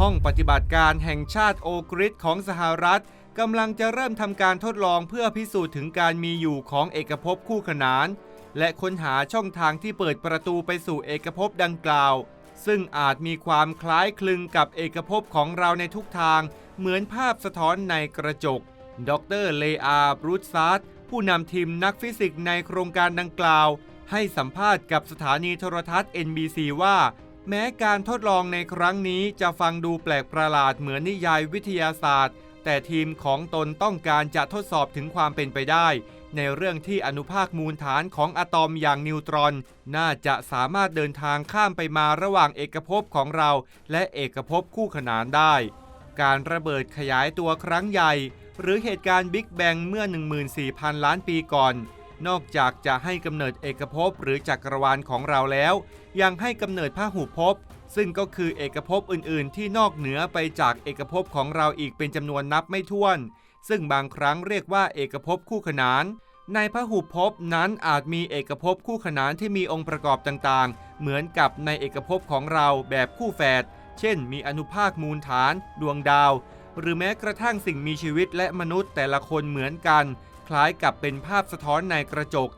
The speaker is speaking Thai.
ห้องปฏิบัติการแห่งชาติโอกริดของสหรัฐกำลังจะเริ่มทำการทดลองเพื่อพิสูจน์ถึงการมีอยู่ของเอกภพคู่ขนาน และค้นหาช่องทางที่เปิดประตูไปสู่เอกภพดังกล่าว ซึ่งอาจมีความคล้ายคลึงกับเอกภพของเราในทุกทาง เหมือนภาพสะท้อนในกระจก ดรเลอาบรูซาร์ดผู้นำทีมนักฟิสิกส์ในโครงการดังกล่าว ให้สัมภาษณ์กับสถานีโทรทัศน์ NBC ว่า แม้การทดลองในครั้งนี้จะฟังดูแปลกประหลาดเหมือนนิยายวิทยาศาสตร์ แต่ทีมของตนต้องการจะทดสอบถึงความเป็นไปได้ ในเรื่องที่อนุภาคมูลฐานของอะตอมอย่างนิวตรอน น่าจะสามารถเดินทางข้ามไปมาระหว่างเอกภพของเรา และเอกภพคู่ขนานได้ การระเบิดขยายตัวครั้งใหญ่ หรือเหตุการณ์บิ๊กแบงเมื่อ 14,000 ล้านปีก่อน นอกจากจะให้กำเนิดเอกภพหรือจักรวาลของเราแล้ว ยังให้กำเนิดพหุภพซึ่งก็คือเอกภพอื่น ๆ ที่นอกเหนือไปจากเอกภพของเราอีกเป็นจำนวนนับไม่ถ้วน ซึ่งบางครั้งเรียกว่าเอกภพคู่ขนาน ในพหุภพนั้นอาจมีเอกภพคู่ขนานที่มีองค์ประกอบต่างๆ เหมือนกับในเอกภพของเราแบบคู่แฝด เช่น มีอนุภาคมูลฐาน ดวงดาว หรือแม้กระทั่งสิ่งมีชีวิตและมนุษย์แต่ละคนเหมือนกัน คล้ายกับเป็นภาพสะท้อนในกระจก